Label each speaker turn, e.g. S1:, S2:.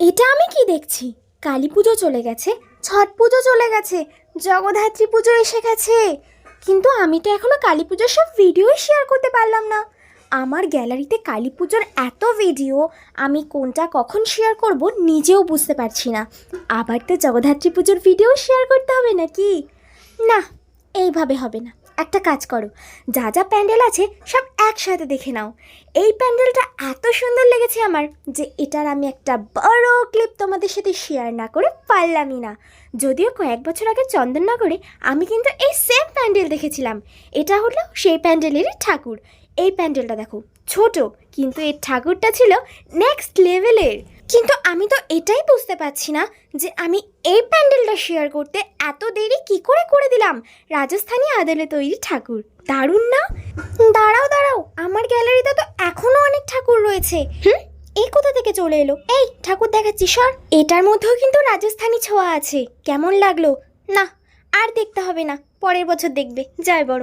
S1: এটা আমি কি দেখছি? কালী পুজো চলে গেছে, ছট পুজো চলে গেছে, জগদ্ধাত্রী পুজো এসে গেছে। কিন্তু আমি তো এখনও কালী পুজোর সব ভিডিওই শেয়ার করতে পারলাম না। আমার গ্যালারিতে কালী পুজোর এত ভিডিও, আমি কোনটা কখন শেয়ার করব নিজেও বুঝতে পারছি না। আবার তো জগদ্ধাত্রী পুজোর ভিডিও শেয়ার করতে হবে নাকি? না, এইভাবে হবে না। একটা কাজ করো, যা যা প্যান্ডেল আছে সব একসাথে দেখে নাও। এই প্যান্ডেলটা এত সুন্দর লেগেছে আমার যে এটার আমি একটা বড় ক্লিপ তোমাদের সাথে শেয়ার না করে পারলামই না। যদিও কয়েক বছর আগে চন্দননগরে আমি কিন্তু এই সেম প্যান্ডেল দেখেছিলাম। এটা হলো সেই প্যান্ডেলেরই ঠাকুর। এই প্যান্ডেলটা দেখো, ছোট, কিন্তু এর ঠাকুরটা ছিল নেক্সট লেভেলের কিন্তু আমি তো এটাই বুঝতে পারছি না যে আমি এই প্যান্ডেলটা শেয়ার করতে এত দেরি কি করে করে দিলাম? রাজস্থানী আদলে তৈরি ঠাকুর। দারুণ না? দাঁড়াও দাঁড়াও। আমার গ্যালারিতে তো এখনও অনেক ঠাকুর রয়েছে। হুম? এই কোথা থেকে চলে এলো? এই, ঠাকুর দেখাচ্ছি, সর। এটার মধ্যেও কিন্তু রাজস্থানী ছোঁয়া আছে। কেমন লাগল? না, আর দেখতে হবে না। পরের বছর দেখবে। জয় বড়